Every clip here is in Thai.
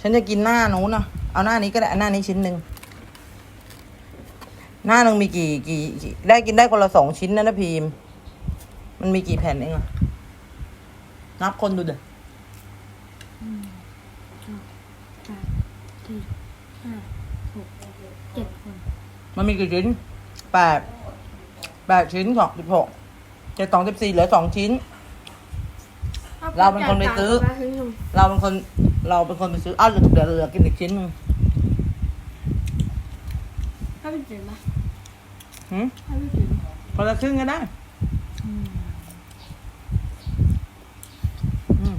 ฉันจะกินหน้าหนูนะเอาหน้านี้ก็ได้เอาหน้านี้ชิ้นหนึ่งหน้าหนึ่งมีกี่กี่กี่ได้กินได้คนละสองชิ้นนะนะพีม มันมีกี่แผ่นเองอะนับคนดูเด้อสามสี่ห้าหกเจ็ดคนมันมีกี่ชิ้นแปดแปดชิ้นสองสิบหกเจ็ดสองสิบสี่เหลือสองชิ้น เราเป็นคนไปซื้อ เราเป็นคนเราเป็นคนไปซื้ออ้าวเหลือเหลือเหลือกินอีกชิ้นหนึ่งถ้าเป็นจืดปะหืมถ้าเป็นจืดคนละครึ่งก็ได้อืม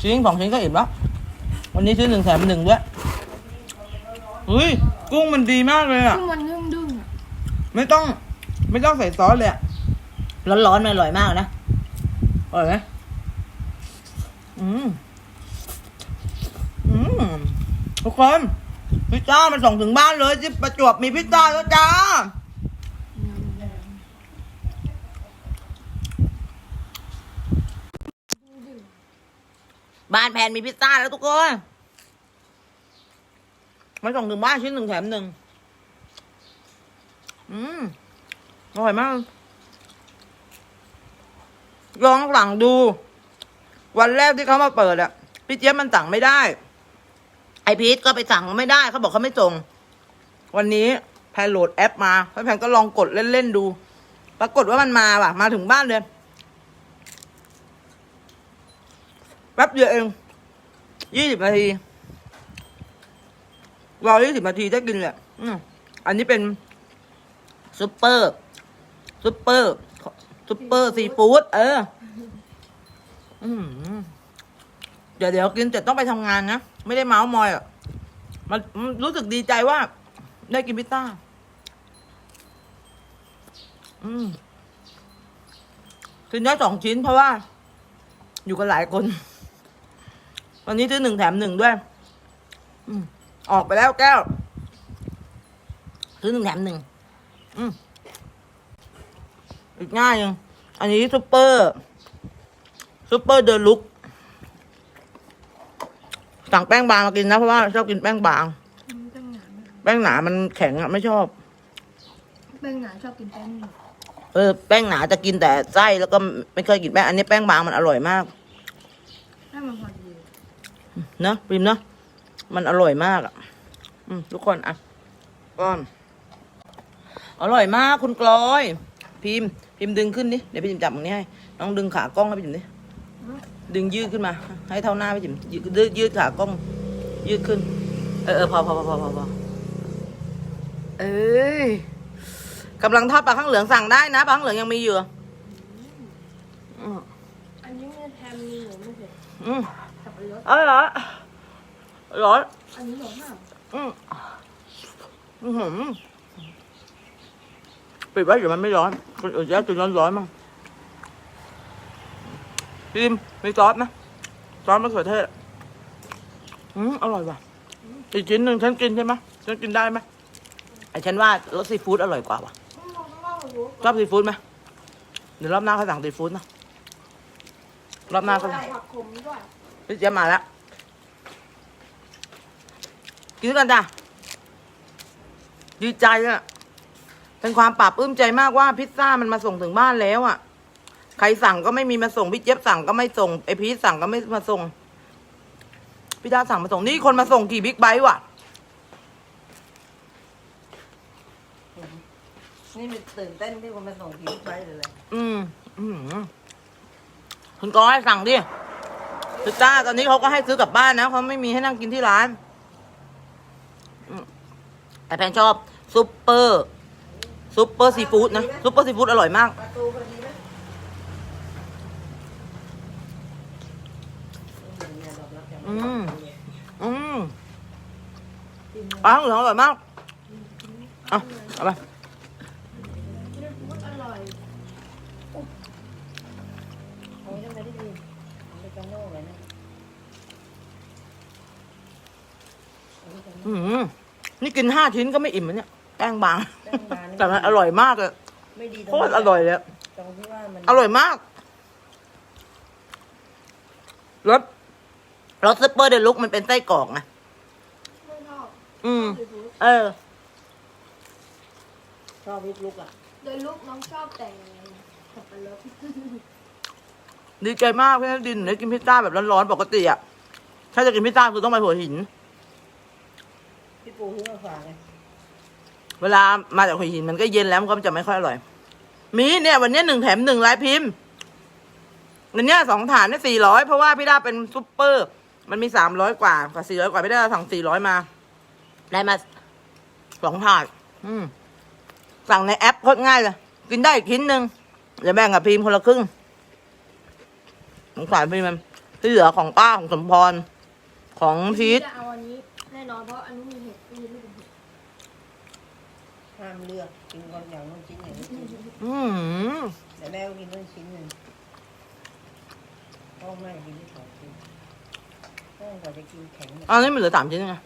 ชิ้นสองชิ้นก็อิ่มแล้ววันนี้ซื้อหนึ่งแถมหนึ่งด้วยเฮ้ยกุ้งมันดีมากเลยอะซึ่งมันนึ่งดึงอะไม่ต้อง ไม่ต้องใส่ซอสเลยอะร้อนๆมันอร่อยมากนะ อร่อยไหมอืม อืม ทุกคนพิซซ่ามันส่งถึงบ้านเลยที่ประจวบมีพิซซ่าแล้วจ้า บ้านแพนมีพิซซ่าแล้วทุกคน มันส่งถึงบ้านชิ้นหนึ่งแถมหนึ่งอืม อร่อยมาก ลองสั่งดู วันแรกที่เขามาเปิดอะพี่เจี๊ยบมันสั่งไม่ได้ ไอพีทก็ไปสั่งไม่ได้เขาบอกเขาไม่ส่ง วันนี้แพนโหลดแอปมาแล้วแพนก็ลองกดเล่นๆดู ปรากฏว่ามันมาว่ะ มาถึงบ้านเลยแป๊บเดียวเองยี่สิบนาทีรอยี่สิบนาทีได้กินเลยอันนี้เป็นซุปเปอร์ซุปเปอร์ ซุปเปอร์ซีฟู้ดเออเดี๋ยวเดี๋ยวกินเสร็จต้องไปทำงานนะ ไม่ได้เมาส์มอยอะมันรู้สึกดีใจว่า ได้กินพิซซ่า อืมกินได้สองชิ้นเพราะว่า อยู่กันหลายคน วันนี้ซื้อหนึ่งแถมหนึ่งด้วยอออกไปแล้วแก้วซื้อหนึ่งแถมหนึ่งอืม อีกง่ายยังอันนี้ซุปเปอร์ซุปเปอร์เดลุกสั่งแป้งบางมากินนะ เพราะว่าชอบกินแป้งบางแป้งหนาไหมแป้งหนามันแข็งอะไม่ชอบ แป้งหนาชอบกินแป้งหนาเออแป้งหนาจะกินแต่ไส้แล้วก็ไม่เคยกินแป้งอันนี้แป้งบางมันอร่อยมากให้มันพอดีเนอะพิมพ์เนอะมันอร่อยมากอะอืมทุกคนอะก้อน อร่อยมากคุณกลอย พิมพ์ พิมพ์ดึงขึ้นดิเดี๋ยวพี่จิมจับตรงนี้ให้น้องดึงขากล้องให้พี่จิมดิดึงยืดขึ้นมา ให้เท่าหน้าพี่จิมยืดยืดยืดขากล้อง ยืดขึ้น เออเออพอพอพอพอพอพอเอ้ยกำลังทอดปลาข้างเหลืองสั่งได้นะปลาข้างเหลืองยังมีอยู่อืมอันนี้เนี่ยแทมมีหรือไม่เสร็จอืมสับปะรดอร่อยอร่อยอันนี้หรอมากอืมอือหือ ปิดไว้เดี๋ยวมันไม่ร้อนคนอื่นจะกินร้อนร้อนๆมั้งพิมมีซอสไหมซอสมะเขือเทศอะอืมอร่อยว่ะอีกชิ้นหนึ่งฉันกินใช่ไหมฉันกินได้ไหมไอฉันว่ารสซีฟู้ดอร่อยกว่าว่ะชอบซีฟู้ดไหมเดี๋ยวรอบหน้าเขาสั่งซีฟู้ดนะรอบหน้าเขาสั่งผักขมด้วยพี่เจี๊ยบมาแล้วกินด้วยกันจ้ะดีใจอะ เป็นความปลาบปลื้มใจมากว่าพิซซ่ามันมาส่งถึงบ้านแล้วอะใครสั่งก็ไม่มีมาส่งพี่เจี๊ยบสั่งก็ไม่ส่งไอพีชสั่งก็ไม่มาส่งพี่ดาสั่งมาส่งนี่คนมาส่งกี่บิ๊กไบค์ว่ะนี่มันตื่นเต้นที่คนมาส่งผีไปเลย อืมอืมคุณก้อยสั่งดิพิซซ่าตอนนี้เขาก็ให้ซื้อกลับบ้านนะเขาไม่มีให้นั่งกินที่ร้านอืมแต่แพนชอบซุปเปอร์ ซุปเปอร์ซีฟู้ดนะซุปเปอร์ซีฟู้ดอร่อยมากอดีไหมอืมอ้างเหลืองอร่อยมากอะเอาไปอร่อยอ้ยทำไปจังโน่เลยนะอืม นี่กินห้าชิ้นก็ไม่อิ่มนะเนี่ย แป้งบาง แป้งบางนี่แต่มันอร่อยมากเลยไม่ดีตโคตรอร่อยเลยตรงที่ว่ามันอร่อยมากมรสรสซุปเปอร์เดลุกมันเป็นไส้กรอกไงไม่ชอบอืมซีฟู้ดเออ ชอบลุกๆอะโดยลูกน้องชอบแต่สับปะรดดีใจมากพี่ดินได้กินพิซซ่าแบบร้อนๆปกติอะถ้าจะกินพิซซ่าคือต้องไปหัวหิน พี่ปูซื้อมาฝากไง เวลามาจากหัวหินมันก็เย็นแล้วมันก็จะไม่ค่อยอร่อย มีเนี่ย วันนี้หนึ่งแถมหนึ่งลายพิมพ์วันนี้สองฐานเนี่ยสี่ร้อยเพราะว่าพี่ดาเป็นซุปเปอร์ มันมีสามร้อยกว่ากับสี่ร้อยกว่าพี่ด้าสั่งสี่ร้อยมา ได้มาสองถาดอืมสั่งในแอปโคตรง่ายเลย กินได้อีกชิ้นหนึ่งเดี๋ยวแบ่งกับพิมพ์คนละครึ่งสงสารพิมพ์มันที่เหลือของป้าของสมพรของพีทจะเอาอันนี้แน่นอนเพราะอันนี้มี ห้ามเลือกกินคนอย่างนู้นชิ้นอย่างนี้ชิ้นอืมแต่แม่ก็กินนู้นชิ้นหนึ่งพ่อแม่กินที่สองชิ้นพ่อกว่าจะกินแข็งเนี่ยอันนี้มันเหลือสามชิ้นไง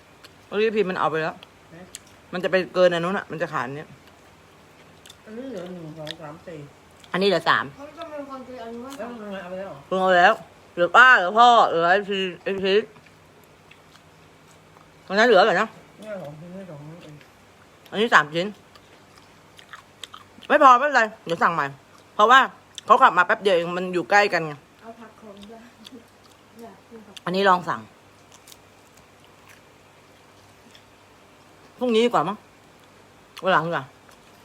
เมื่อกี้พิมพ์มันเอาไปแล้ว ฮะ มันจะไปเกินอันนู้นอะ มันจะขาดอันเนี้ย อันนี้เหลือหนึ่งสองสามสี่อันนี้เหลือสามเขาจะเป็นคนกินอันนี้ว่าแล้วมันเอาไปแล้วเหรอเพิ่งเอาแล้ว เหลือป้าเหลือพ่อเหลือไอพีไอพีวันนั้นเหลืออะไรนะเนี่ยสองชิ้นไม่สองชิ้นเองอันนี้สามชิ้น ไม่พอไม่เป็นไรเดี๋ยวสั่งใหม่ เพราะว่าเขาขับมาแป๊บเดียวเองมันอยู่ใกล้กันไงเอาผักโขมด้วยอยากกินผักอันนี้ลองสั่งพรุ่งนี้ดีกว่ามั้งวันหลังดีกว่า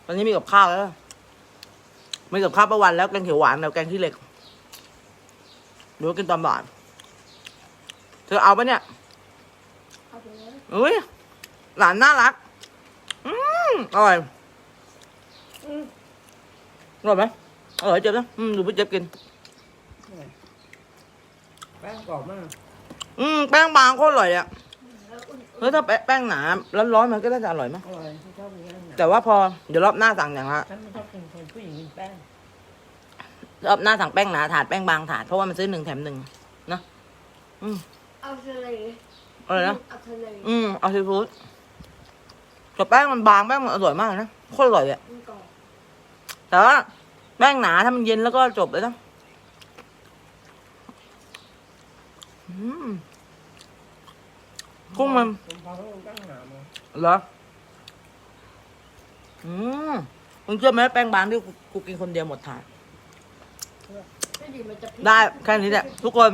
ตอนนี้มีกับข้าวแล้วมีกับข้าวประวันแล้วแกงเขียวหวานแล้วแกงขี้เหล็กเดี๋ยวกินตอนบ่ายเธอเอาปะเนี่ยเอาไปเลยอุ้ยหลานน่ารัก อืมอร่อย อืมอร่อยไหมอร่อยเจ็บนะอืมดูพี่เจ็บกิน แป้งกรอบมากอืมแป้งบางโคตรอร่อยอะแล้วอุ่นเฮ้ยถ้าแป้งหนาร้อนๆมันก็น่าจะอร่อยมั้งอร่อยที่ชอบกินแป้งหนาแต่ว่าพอเดี๋ยวรอบหน้าสั่งอย่างละฉันไม่ชอบกินคนผู้หญิงกินแป้งรอบหน้าสั่งแป้งหนาถาดแป้งบางถาดเพราะว่ามันซื้อหนึ่งแถมหนึ่งนะอืมเอาทะเลอะไรนะเอาทะเลอืมเอาซีฟู้ดแต่แป้งมันบางแป้งมันอร่อยมากนะโคตรอร่อยเลยอะมันกรอบ แต่ว่าแป้งหนาถ้ามันเย็นแล้วก็จบเลยนะอืมกุ้งมันผมพอเขาแป้งหนามาเหรอ อืมมึงเชื่อไหมแป้งบางที่กูกูกินคนเดียวหมดถาดไม่ดีมันจะพริกได้แค่นี้แหละทุกคน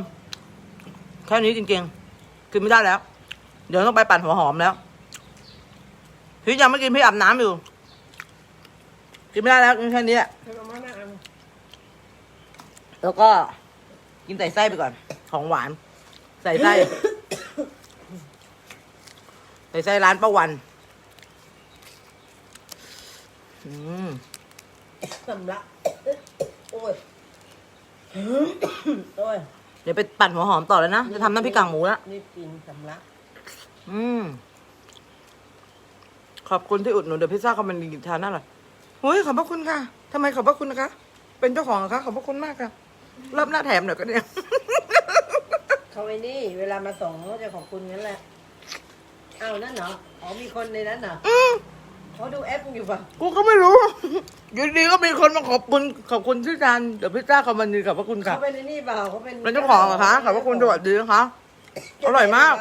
แค่นี้จริงๆกินไม่ได้แล้ว เดี๋ยวต้องไปปั่นหัวหอมแล้ว พี่ยังไม่กินพี่อาบน้ำอยู่ กินไม่ได้แล้วกินแค่นี้แหละเธอเอามาหน้าอันแล้วก็กินใส่ไส้ไปก่อน ของหวาน ใส่ไส้ ใส่ไส้ร้านป้าวันอืมสำลักโอ้ยโอ้ยเดี๋ยวไปปั่นหัวหอมต่อแล้วนะ จะทำน้ำพริกกากหมูแล้วนี่กินสำลักอืมขอบคุณที่อุดหนุนเดี๋ยวพิซซ่าคอมเมนต์ทานน่าอร่อย เฮ้ยขอบพระคุณค่ะทำไมขอบพระคุณนะคะ เป็นเจ้าของเหรอคะขอบพระคุณมากค่ะรอบหน้าแถมหน่อยก็เนี่ยเขาไอ้นี่ เวลามาส่งเขาจะขอบคุณงั้นแหละเอานั่นเหรออ๋อมีคนในนั้นเหรออืมเขาดูแอปอยู่ป่ะกูก็ไม่รู้อยู่ดีก็มีคนมาขอบคุณขอบคุณที่ทานเดี๋ยวพิซซ่าคอมเมนต์ขอบพระคุณค่ะเขาเป็นไอ้นี่เปล่าเขาเป็นเป็นเจ้าของเหรอคะขอบพระคุณสวัสดีนะคะอร่อยมาก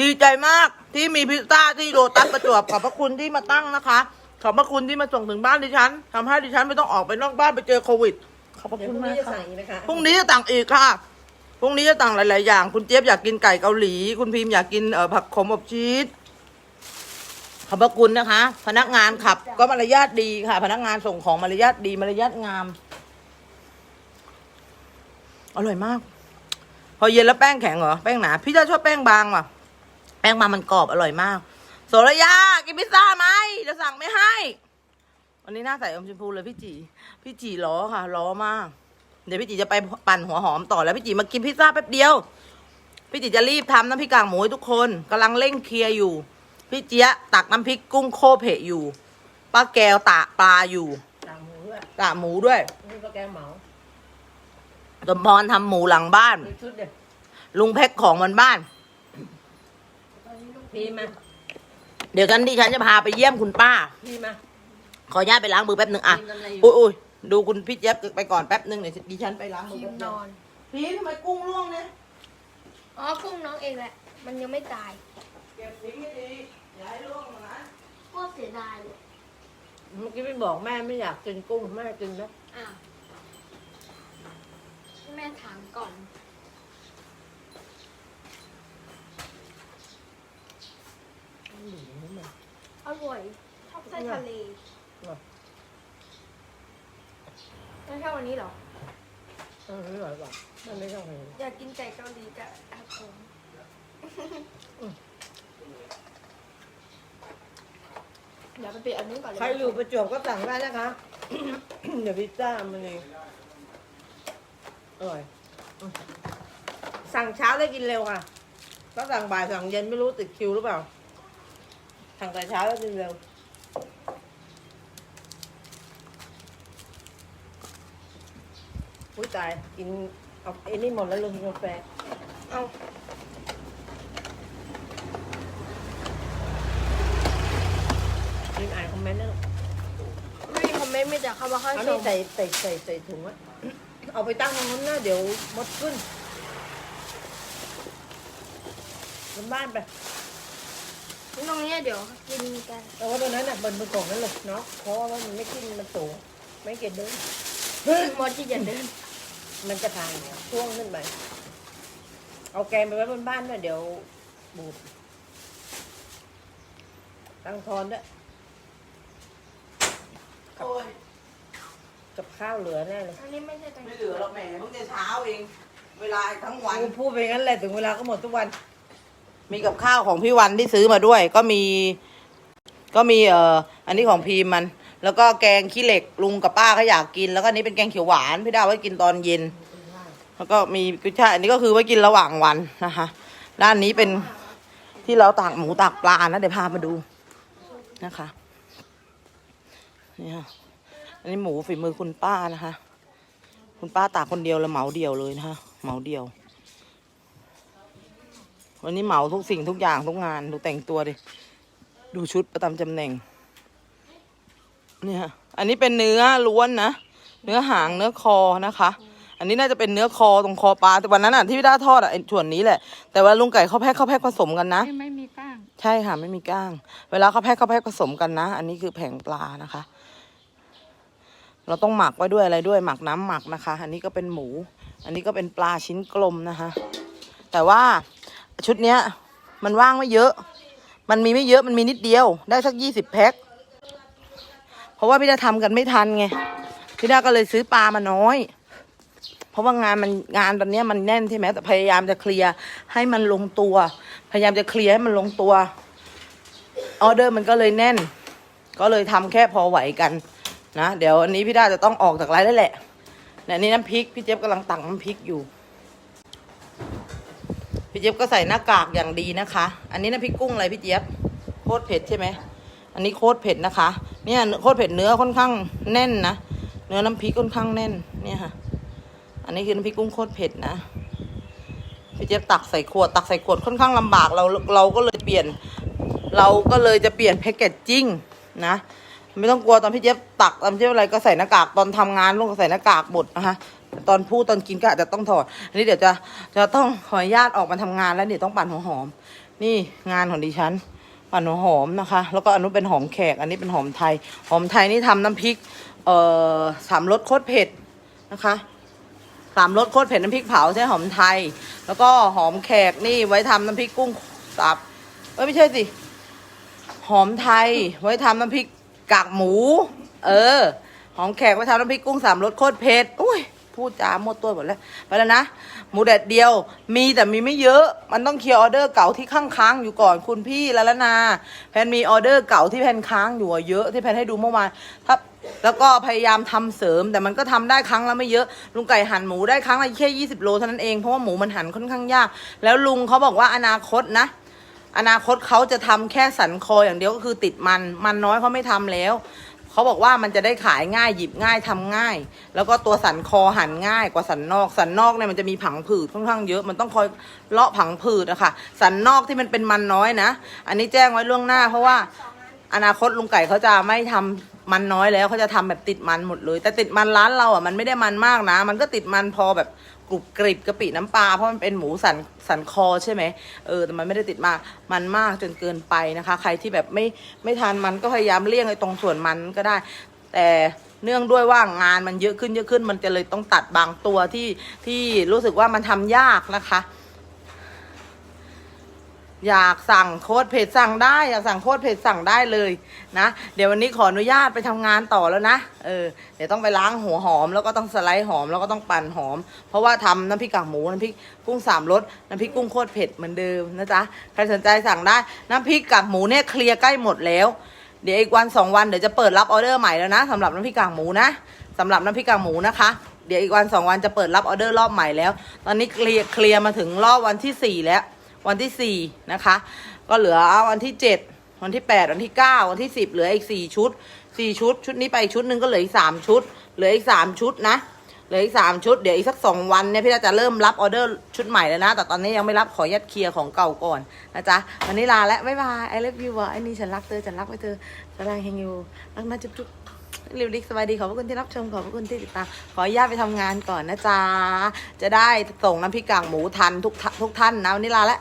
ดีใจมากที่มีพิซซ่าที่โรตัสประจวบขอบพระคุณที่มาตั้งนะคะ ขอบพระคุณที่มาส่งถึงบ้านดิฉันทำให้ดิฉันไม่ต้องออกไปนอกบ้านไปเจอโควิด ขอบพระเดี๋ยวคุพณรุ่งมานี้กจะค่ะ สั่งอีกนะคะพรุ่งนี้จะสั่งอีกค่ะ พรุ่งนี้จะสั่งหลาย ๆ อย่าง คุณเจี๊ยบอยากกินไก่เกาหลี คุณพิมพ์อยากกินเอ่อผักขมอบชีส ขอบพระคุณนะคะ พนักงานขับ ก็มารยาทดีค่ะ พนักงานส่งของมารยาทดีมารยาทงาม อร่อยมาก พอเย็นแล้วแป้งแข็งเหรอ แป้งหนา พี่จะชอบแป้งบางว่ะ แป้งบางมันกรอบอร่อยมาก โสระยา กินพิซซ่าไหมจะสั่งไม่ให้ วันนี้หน้าใส่อมชมพูเลยพี่จี พี่จีล้อค่ะล้อมาก เดี๋ยวพี่จีจะไปปั่นหัวหอมต่อแล้วพี่จีมากินพิซซ่าแป๊บเดียว พี่จีจะรีบทำน้ำพริกกากหมูให้ทุกคนกำลังเร่งเคลียร์อยู่ พี่เจี๊ยะตักน้ำพริกกุ้งโคเพะอยู่ ป้าแก้วตากปลาอยู่สั่งหมูด้วยตากหมูด้วยนี่ก็แกงเหมาสมพรทำหมูหลังบ้าน มีชุดเด็ดลุงแพ็คของมันบ้านตอนนี้ลูก พี่มาเดี๋ยวกันดิฉันจะพาไปเยี่ยมคุณป้า พี่มา ขออนุญาตไปล้างมือแป๊บหนึ่งอะกินอะไรอยู่ อุ้ยอุ้ยดูคุณพี่เจี๊ยบไปก่อนแป๊บหนึ่งเดี๋ยวดิฉันไปล้างมือทีแป๊มบนนึงอนพีททำไมกุ้งร่วงเนี่ยอ๋อกุ้งน้องเองแหละ มันยังไม่ตายเก็บทิ้งให้ดีอย่าให้ร่วงนะโคตรเสียดายเลยเมื่อกี้ไม่บอกแม่ไม่อยากกินกุ้งแม่กินไหมอ้าวแม่ถามก่อนมันหนีนะมัน อ ร่อยชอบไส้ทะเลเหรอ ไม่ชอบวันนี้เหรอ เออไม่ไหวหรอกมันไม่ต้องเห็นอยากกินไก่เกาหลีกับอาผมเดี๋ยวไปปิดอันนี้ก่อนเลยใครอยู่ประจวบก็สั่งได้นะคะ เดี๋ยวพิซซ่ามันเองอร่อยอืมสั่งเช้าได้กินเร็วค่ะ ก็สั่งบ่ายสั่งเย็นไม่รู้ติดคิวหรือเปล่า สั่งแต่เช้าได้กินเร็วอุ้ยตายกินเอาไอ้นี่หมดแล้วลืมกาแฟเอาลืมอ่านคอมเมนต์นะลูกไม่มีคอมเมนต์มีแต่คำว่าเข้าเอาชนี่มใส่ใส่ใส่ใส่ถุงไว้เอาไปตั้งตรงนั้นนะเดี๋ยวมดขึ้นบนบ้านไป ตรงเนี้ยเดี๋ยวกินกันเอาไว้ตรงนั้นน่ะบนบนกล่องนั่นเลยเนาะเพราะว่ามันไม่ขึ้นมันสูงไม่เก็บเดินมดที่จะเดินมันจะผ่านช่วงขึ้นไปเอาแกงไปไว้บนบ้านด้วยเดี๋ยวบูดตั้งทอนด้วยโอ้ยกับข้าวเหลือแน่เลยอันนี้ไม่ใช่ตังไม่เหลือหรอกแหมเพิ่งจะเช้าเอง เวลาทั้งวัน กูพูดไปงั้นแหละถึงเวลาก็หมดทุกวัน มีกับข้าวของพี่วันที่ซื้อมาด้วย ก็มี ก็มีเอ่ออันนี้ของพีมมัน แล้วก็แกงขี้เหล็กลุงกับป้าเขาอยากกิน แล้วก็อันนี้เป็นแกงเขียวหวานพี่ดาวไว้กินตอนเย็น แล้วก็มีกุ้ยช่ายอันนี้ก็คือไว้กินระหว่างวันนะคะ ด้านนี้เป็นที่เราตากหมูตากปลานะเดี๋ยวพามาดูนะคะนี่ยอันนี้หมูฝีมือคุณป้านะคะ คุณป้าตากคนเดียวแล้วเหมาเดียวเลยนะคะเหมาเดียว วันนี้เหมาทุกสิ่งทุกอย่างทุกงานดูแต่งตัวดิ ดูชุดประจำตำแหน่ง เนี่ย อันนี้เป็นเนื้อล้วนนะ เนื้อหางเนื้อคอนะคะ อันนี้น่าจะเป็นเนื้อคอตรงคอปลาแต่วันนั้นอะที่พี่ด้าทอดอะไอ้ส่วนนี้แหละ แต่ว่าลุงไก่เขาแพ็คเขาแพ็คผสมกันนะ ไม่ไม่มีก้าง ใช่ค่ะ ไม่มีก้าง เวลาเขาแพ็คเขาแพ็คผสมกันนะ อันนี้คือแผงปลานะคะ เราต้องหมักไว้ด้วยอะไรด้วยหมักน้ำหมักนะคะ อันนี้ก็เป็นหมู อันนี้ก็เป็นปลาชิ้นกลมนะคะ แต่ว่า ชุดเนี้ย มันว่างไม่เยอะ มันมีไม่เยอะมันมีนิดเดียว ได้สักยี่สิบแพ็คเพราะว่าพี่ดาทำกันไม่ทันไงพี่ดาก็เลยซื้อปลามาน้อย เพราะว่างานมันงานตอนนี้มันแน่นใช่ไหมแต่พยายามจะเคลียร์ให้มันลงตัว พยายามจะเคลียร์ให้มันลงตัวออเดอร์มันก็เลยแน่น ก็เลยทำแค่พอไหวกันนะเดี๋ยวอันนี้พี่ดาจะต้องออกจากไลน์แล้วแหละเนี่ยนี่น้ำพริกพี่เจ๊ยบกำลังตักน้ำพริกอยู่ พี่เจี๊ยบก็ใส่หน้ากากอย่างดีนะคะ อันนี้น้ำพริกกุ้งอะไรพี่เจี๊ยบโคตรเผ็ดใช่ไหม อันนี้โคตรเผ็ดนะคะ เนี่ยโคตรเผ็ดเนื้อค่อนข้างแน่นนะ เนื้อน้ำพริกค่อนข้างแน่น เนี่ยค่ะ อันนี้คือน้ำพริกกุ้งโคตรเผ็ดนะ พี่เจี๊ยบตักใส่ขวด ตักใส่ขวดค่อนข้างลำบาก เราเราก็เลยเปลี่ยน เราก็เลยจะเปลี่ยนแพคเกจจิ้งนะไม่ต้องกลัวตอนพี่เจี๊ยบตักตอนพี่เจี๊ยบอะไรก็ใส่หน้ากากตอนทำงานลงก็ใส่หน้ากากหมดนะคะ ตอนพูดตอนกินก็อาจจะต้องถอดอันนี้เดี๋ยวจะจะต้องขออนุญาตออกมาทำงานแล้วเดี๋ยวต้องปั่นหัวหอม นี่งานของดิฉัน ปั่นหัวหอมนะคะ แล้วก็อันนู้นเป็นหอมแขก อันนี้เป็นหอมไทย หอมไทยนี่ทำน้ำพริกเอ่อสามรสโคตรเผ็ดนะคะสามรสโคตรเผ็ดน้ำพริกเผาใช่หอมไทย แล้วก็หอมแขกนี่ไว้ทำน้ำพริกกุ้งสับเอ้ยไม่ใช่สิหอมไทยไว้ทำน้ำพริกกากหมู เออ หอมแขกไว้ทำน้ำพริกกุ้งสามรสโคตรเผ็ดอุ้ย พูดจาหมดตัวหมดแล้วไปแล้วนะหมูแดดเดียว มีแต่มีไม่เยอะ มันต้องเคลียร์ออเดอร์เก่าที่ข้างค้างอยู่ก่อนคุณพี่แล้วละนาแพนมีออเดอร์เก่าที่แพนค้างอยู่เยอะที่แพนให้ดูเมื่อวานถ้าแล้วก็พยายามทำเสริม แต่มันก็ทำได้ครั้งละไม่เยอะ ลุงไก่หั่นหมูได้ครั้งละแค่ยี่สิบโลเท่านั้นเองเพราะว่าหมูมันหั่นค่อนข้างยาก แล้วลุงเขาบอกว่าอนาคตนะอนาคตเขาจะทำแค่สันคออย่างเดียวก็คือติดมัน มันน้อยเขาไม่ทำแล้ว เขาบอกว่ามันจะได้ขายง่ายหยิบง่ายทำง่าย แล้วก็ตัวสันคอหั่นง่ายกว่าสันนอก สันนอกเนี่ยมันจะมีผังผืดค่อนข้างเยอะมันต้องคอยเลาะผังผืดอะค่ะ สันนอกที่มันเป็นมันน้อยนะ อันนี้แจ้งไว้ล่วงหน้า เพราะว่าอนาคตลุงไก่เขาจะไม่ทำมันน้อยแล้วเขาจะทำแบบติดมันหมดเลย แต่ติดมันร้านเราอะมันไม่ได้มันมากนะ มันก็ติดมันพอแบบ กรุบกริบกะปิน้ำปลาเพราะมันเป็นหมูสันสันคอใช่ไหมเออแต่มันไม่ได้ติดมากมันมากจนเกินไปนะคะ ใครที่แบบไม่ไม่ทานมันก็พยายามเลี่ยงไอ้ตรงส่วนมันก็ได้ แต่เนื่องด้วยว่างานมันเยอะขึ้นเยอะขึ้น มันจะเลยต้องตัดบางตัวที่ที่รู้สึกว่ามันทำยากนะคะ อยากสั่งโค้ดเพจสั่งได้อยากสั่งโค้ดเพจสั่งได้เลยนะ เดี๋ยววันนี้ขออนุญาตไปทำงานต่อแล้วนะเออเดี๋ยวต้องไปล้างหัวหอม แล้วก็ต้องสไลด์หอมแล้วก็ต้องปั่นหอม เพราะว่าทำน้ำพริกกากหมูน้ำพริกกุ้งสามรสน้ำพริกกุ้งโคตรเผ็ดเหมือนเดิมนะจ๊ะใครสนใจสั่งได้น้ำพริกกากหมูเนี่ยเคลียร์ใกล้หมดแล้ว เดี๋ยวอีกวันสองวันเดี๋ยวจะเปิดรับออเดอร์ใหม่แล้วนะสำหรับน้ำพริกกากหมูนะสำหรับน้ำพริกกากหมูนะคะเดี๋ยวอีกวันสองวันจะเปิดรับออเดอร์รอบใหม่แล้ว ตอนนี้เคลียร์เคลียร์มาถึงรอบวันที่สี่แล้ว วันที่สี่นะคะ ก็เหลือวันที่เจ็ดวันที่แปดวันที่เก้าวันที่สิบเหลืออีกสี่ชุดสี่ชุด ชุดนี้ไปอีกชุดหนึ่งก็เหลืออีกสามชุด เหลืออีกสามชุดนะ เหลืออีกสามชุด เดี๋ยวอีกสักสองวันเนี่ยพี่จะเริ่มรับออเดอร์ชุดใหม่แล้วนะ แต่ตอนนี้ยังไม่รับขอยัดเคลียร์ของเก่าก่อนนะจ๊ะ วันนี้ลาแล้วบ๊ายบาย I love you ว่ะไอ้นี่ฉันรักเธอ ฉันรักไว้เธอสบายเฮงอยู่รักนะจุ๊บจุ๊บริวลิกสบายดีขอบพระคุณที่รับชมขอบพระคุณที่ติดตามขออนุญาตไปทำงานก่อนนะจ๊ะจะได้ส่งน้ำพริกกากหมูทันทุกทุกท่านนะวันนี้ลาแล้ว